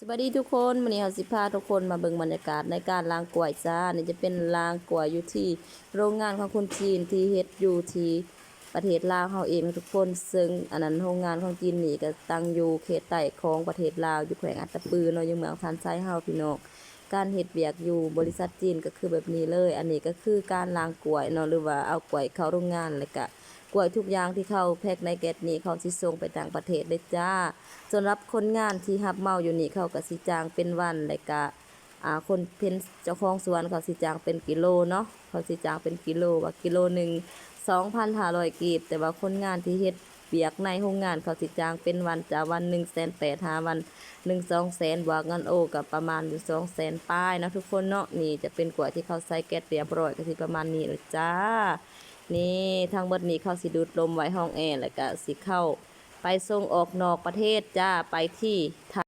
สวัสดีทุกคนวันนี้เราสิพาทุกคนมาเบิ่งบรรยากาศในการล้างกล้วยจ้านี่จะเป็นล้างกล้วยอยู่ที่โรงงานของคนจีนที่เฮ็ดอยู่ที่ประเทศลาวเฮาเองทุกคน ซึ่งอันนั้นโรงงานของจีนนี่ก็ตั้งอยู่เขตใต้ของประเทศลาวอยู่แขวงอัตตปือเนาะอยู่เมืองพันไซเฮาพี่น้องการเฮ็ดเวียกอยู่บริษัทจีนก็คือแบบนี้เลย อันนี้ก็คือการล้างกล้วยเนาะหรือว่าเอากล้วยเข้าโรงงานแล้วก็ กล้วยทุกอย่างที่เข้าแพ็คในแก๊สนี้เขาสิส่งไปต่างประเทศเลยจ้าสำหรับคนงานที่รับเมาอยู่นี่เขาก็สิจ้างเป็นวันแล้วก็อ่าคนเป็นเจ้าของสวนเขาสิจ้างเป็นกิโลเนาะเขาสิจ้างเป็นกิโลว่ากิโลหนึ่ง2,500กีบ แต่ว่าคนงานที่เฮ็ดเปียกในโรงงานเขาสิจ้างเป็นวันจ้าวัน1 8 0 0 0หาวัน1 2แสนบวกเงินโอกับประมาณอยู่2แสนป้ายนะทุกคนเนาะนี่จะเป็นกว่าที่เขาใส่แก๊สเรียบร้อยก็สิประมาณนี้เลยจ้า นี่ทางเบิดนี้เขาสิดูดลมไว้ห้องแอร์แล้วก็สิเข้าไปส่งออกนอกประเทศจ้าไปที่ไทย